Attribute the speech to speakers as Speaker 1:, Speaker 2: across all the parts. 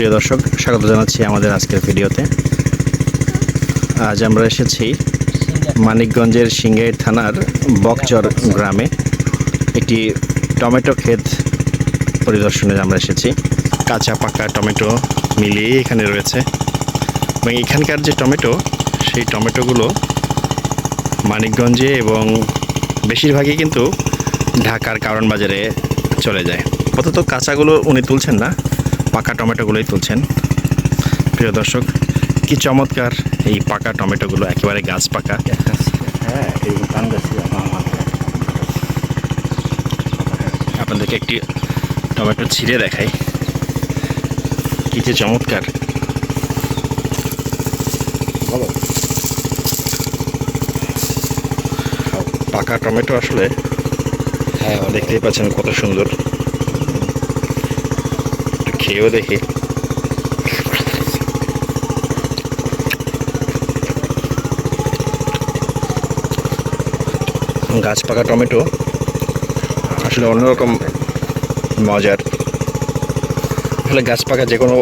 Speaker 1: প্রিয় দর্শক, স্বাগত জানাচ্ছি আমাদের আজকের ভিডিওতে। আজ আমরা এসেছি মানিকগঞ্জের সিংগাইর থানার বকচর গ্রামে। একটি টমেটো ক্ষেত পরিদর্শনে আমরা এসেছি। কাঁচা পাকা টমেটো মিলিয়ে এখানে রয়েছে। এবং এখানকার যে টমেটো, সেই টমেটোগুলো মানিকগঞ্জে এবং বেশিরভাগই কিন্তু ঢাকার কারণ বাজারে চলে যায়। অন্তত কাঁচাগুলো উনি তুলছেন না। পাকা টমেটোগুলোই তুলছেন। প্রিয় দর্শক কি চমৎকার এই পাকা টমেটোগুলো একেবারে গাছ পাকা।
Speaker 2: হ্যাঁ
Speaker 1: আপনাদেরকে একটি টমেটো ছিঁড়ে দেখাই। কি যে চমৎকার। পাকা টমেটো আসলে
Speaker 2: হ্যাঁ
Speaker 1: দেখতেই পাচ্ছেন কত সুন্দর। খেয়েও দেখি। গাছ পাকা টমেটো। আসলে অন্যরকম মজার। আসলে গাছ পাকা যে কোনো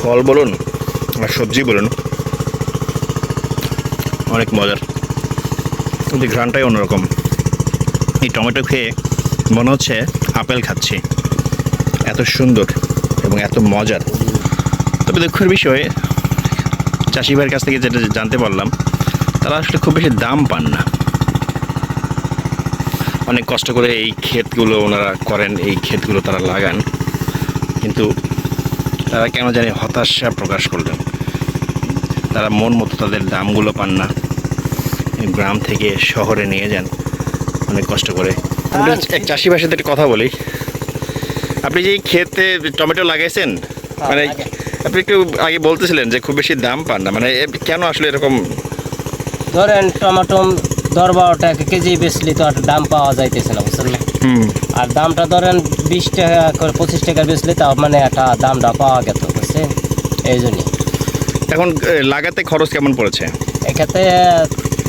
Speaker 1: ফল বলুন আর সবজি বলুন, অনেক মজার। কিন্তু ঘ্রাণটাই অন্যরকম। এই টমেটো খেয়ে মনে হচ্ছে আপেল খাচ্ছি। এত সুন্দর এবং এত মজার। তবে দুঃখের বিষয়, চাষি ভাইয়ের কাছ থেকে যেটা জানতে পারলাম, তারা আসলে খুব বেশি দাম পান না। অনেক কষ্ট করে এই ক্ষেতগুলো ওনারা করেন, এই ক্ষেতগুলো তারা লাগান। কিন্তু তারা কেন জানি হতাশা প্রকাশ করলেন। তারা মন মতো তাদের দামগুলো পান না। গ্রাম থেকে শহরে নিয়ে যান। অনেক কষ্ট করে। এক চাষি সাথে কথা বলি। আপনি যে এই ক্ষেতে টমেটো লাগাইছেন মানে আপনি একটু আগে বলতেছিলেন যে খুব বেশি দাম পান না মানে কেন আসলে এরকম?
Speaker 3: ধরেন টমেটো দশ বারো টাকা কেজি বেচলি তো আর দাম পাওয়া যাইতেছে না বুঝছেন না? আর দামটা ধরেন বিশ টাকা করে পঁচিশ টাকা বেচলি তাও মানে একটা দামটা পাওয়া গেত বুঝছেন? এই জন্যই
Speaker 1: এখন লাগাতে খরচ কেমন পড়েছে?
Speaker 3: এক্ষেত্রে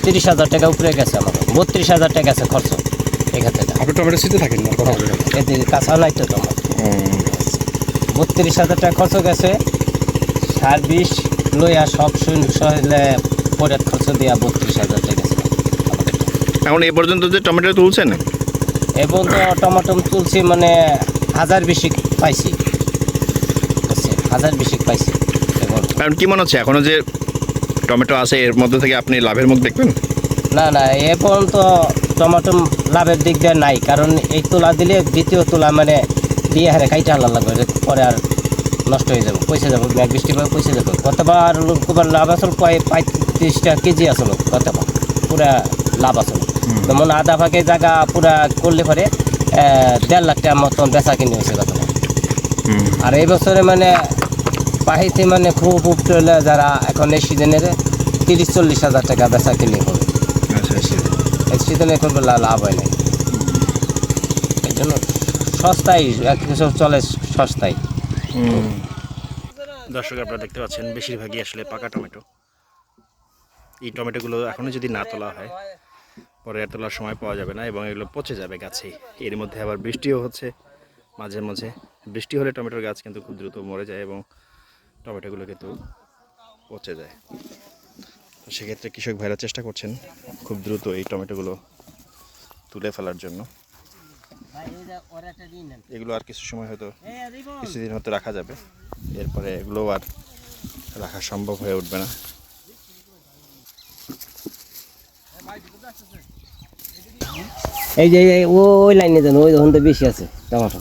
Speaker 3: তিরিশ হাজার টাকা উপরে গেছে আমার বত্রিশ হাজার টাকা গেছে খরচ এক্ষেত্রে।
Speaker 2: আপনি টমেটো শীতে থাকেন না কথা
Speaker 3: কাঁচা নাই। তো তোমার বত্রিশ হাজার টাকা খরচ গেছে। সার্ভিস লইয়া সব সহলে পরে খরচ দেওয়া বত্রিশ হাজার টাকা গেছে।
Speaker 1: এখন এ পর্যন্ত যে টমেটো তুলছেন?
Speaker 3: এবং তো টমেটো তুলছি মানে হাজার বেশি পাইছি? হাজার বেশি পাইছি
Speaker 1: কারণ কি মনে হচ্ছে? এখনও যে টমেটো আছে এর মধ্যে থেকে আপনি লাভের মুখ দেখবেন?
Speaker 3: না না এ পর্যন্ত টমেটো লাভের দিক দিয়ে নাই। কারণ এই তোলা দিলে দ্বিতীয় তোলা মানে দিয়ে হারে খাইতে হালা লাগবে পরে আর নষ্ট হয়ে যাবে পয়সা যাবে মেঘ বৃষ্টি পাবে পয়সা যাবে। কতবার কবার লাভ আসল প্রায় পঁয়ত্রিশটা কেজি আসলো কতবার পুরা লাভ আসলো। যেমন আধা ভাগে জায়গা পুরা করলে পরে দেড় লাখ টাকার মতন বেচা কিনে হয়েছে কত আর এই বছরে মানে পাহিতে মানে খুব উপরে যারা এখন এই সিজনের তিরিশ চল্লিশ হাজার টাকা বেচা কিনে হবে।
Speaker 1: আচ্ছা আচ্ছা।
Speaker 3: এই সিজনে করবে লাভ হয় নাই। সস্তায়, এক চলে সস্তায়।
Speaker 1: দর্শক, আপনারা দেখতে পাচ্ছেন, বেশিরভাগই আসলে পাকা টমেটো। এই টমেটোগুলো এখনও যদি না তোলা হয়, পরে আর তোলার সময় পাওয়া যাবে না এবং এগুলো পচে যাবে গাছেই এর মধ্যে আবার বৃষ্টিও হচ্ছে মাঝে মাঝে। বৃষ্টি হলে টমেটোর গাছ কিন্তু খুব দ্রুত মরে যায় এবং টমেটোগুলো কিন্তু পচে যায়। সেক্ষেত্রে কৃষক ভাইরা চেষ্টা করছেন খুব দ্রুত এই টমেটোগুলো তুলে ফেলার জন্য। এগুলো আর কিছু সময় হয়তো কিছুদিন হয়তো রাখা যাবে। এরপরে এগুলো আর রাখা সম্ভব হয়ে উঠবে না।
Speaker 3: এই যে এই- ওই লাইনে যান ওই ওখান তো বেশি আছে টমাটো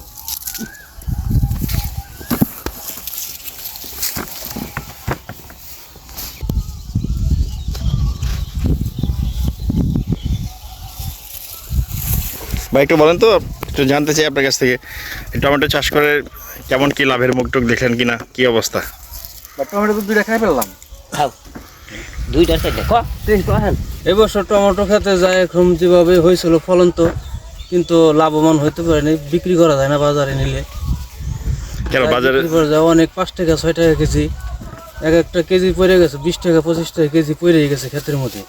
Speaker 1: ভাই একটু বলেন তো একটু জানতে চাই আপনার কাছ থেকে টমেটো চাষ করে কেমন কি লাভের মুখ টুক দেখলেন কিনা কি অবস্থা?
Speaker 2: টমেটো তো দুইটা খাই ফেললাম।
Speaker 3: দুইটা
Speaker 4: এবছর টমেটো খেতে যায় এখন যেভাবে হয়েছিল ফলন তো কিন্তু লাভবান হতে পারেনি বিক্রি করা যায় না বাজারে নিলে।
Speaker 1: কেন বাজারে?
Speaker 4: অনেক পাঁচ টাকা ছয় টাকা কেজি। এক একটা কেজি পড়ে গেছে বিশ টাকা পঁচিশ টাকা কেজি পড়ে গেছে ক্ষেতের মধ্যে।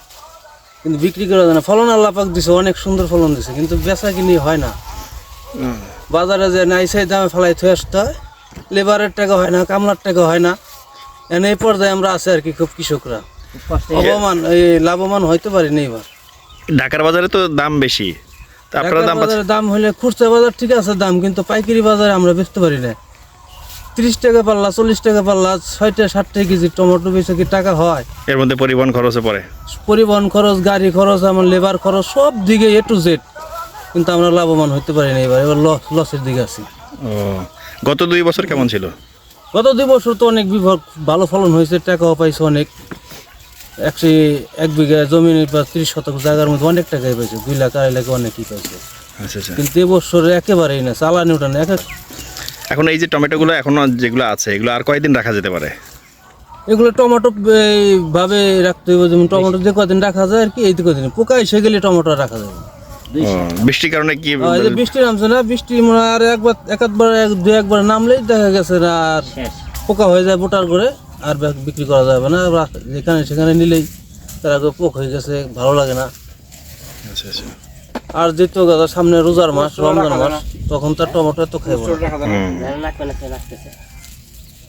Speaker 4: কিন্তু বিক্রি করা যায় না। ফলন আল্লাহ পাক দিছে অনেক সুন্দর ফলন দিছে কিন্তু বেচা কিনি হয় না। বাজারে যে নাই সেই দামে ফেলাই থয়ে আসতে হয়। লেবারের টাকা হয় না কামলার টাকা হয় না। এনে এই পর্যায়ে আমরা আছি আর কি খুব কৃষকরা। অবমান এই লাভবান হইতে পারিনি এবার।
Speaker 1: ঢাকার বাজারে তো দাম বেশি। আপনারা দাম
Speaker 4: বাজারে দাম হলে খুচরা বাজার ঠিক আছে দাম কিন্তু পাইকারি বাজারে আমরা বেচতে পারি না। ত্রিশ টাকা পাল্লা চল্লিশ টাকা পাল্লা ছয়টা ষাটটা কেজি টমেটো বেচে কি টাকা হয়?
Speaker 1: এর মধ্যে পরিবহন খরচে পড়ে।
Speaker 4: পরিবহন খরচ গাড়ি খরচ আমার লেবার খরচ সব দিকে এ টু জেড কিন্তু আমরা লাভবান হতে পারি না এবার এবার লস লসের দিকে আছি।
Speaker 1: ও গত দুই বছর কেমন ছিল?
Speaker 4: গত দুই বছর তো অনেক বিভাগ ভালো ফলন হয়েছে টাকাও পাইছে অনেক। একশো এক বিঘা জমি বা তিরিশ শতক জায়গার মধ্যে অনেক টাকাই পাইছে দুই লাখ আড়াই লাখ অনেকই পাইছে।
Speaker 1: আচ্ছা আচ্ছা।
Speaker 4: কিন্তু এবছরে একেবারেই না চালানি ওটা না এক
Speaker 1: এখন এই যে টমেটোগুলো এখনও যেগুলো আছে এগুলো আর কয়দিন রাখা যেতে পারে?
Speaker 4: এগুলো টমেটো ভাবে রাখতে হবে যেমন টমেটো যে কদিন রাখা যায় আর কি এই কদিন পোকা এসে গেলে টমেটো রাখা যাবে
Speaker 1: বৃষ্টির কারণে কি
Speaker 4: বৃষ্টি নামছে না বৃষ্টি মনে আর একবার এক একবার এক দুই একবার নামলেই দেখা গেছে না আর পোকা হয়ে যায় বোটার করে আর বিক্রি করা যাবে না যেখানে সেখানে নিলেই তার আগে পোক হয়ে গেছে ভালো লাগে না।
Speaker 1: আচ্ছা আচ্ছা।
Speaker 4: আর যেহেতু গাদা সামনে রোজার মাস রমজান মাস তখন তার টমেটো এত খাইব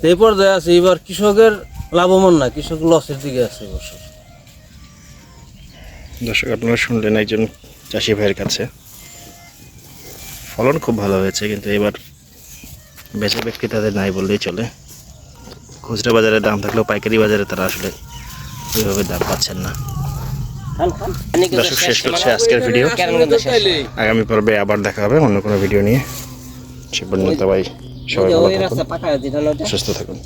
Speaker 4: এই পর্যায়ে আছে এবার কৃষকের লাভবান না কৃষক লসের দিকে আছে এবছর
Speaker 1: দর্শক আপনারা শুনলেন একজন চাষি ভাইয়ের কাছে। ফলন খুব ভালো হয়েছে, কিন্তু এবার বেচা বিক্রি তাদের নাই বললেই চলে। খুচরা বাজারে দাম থাকলেও পাইকারি বাজারে তারা আসলে ওইভাবে দাম পাচ্ছেন না। দর্শক, শেষ করছে আজকের ভিডিও। আগামী পর্বে আবার দেখা হবে অন্য কোনো ভিডিও নিয়ে। সে পর্যন্ত ভাই সবাই সুস্থ থাকুন।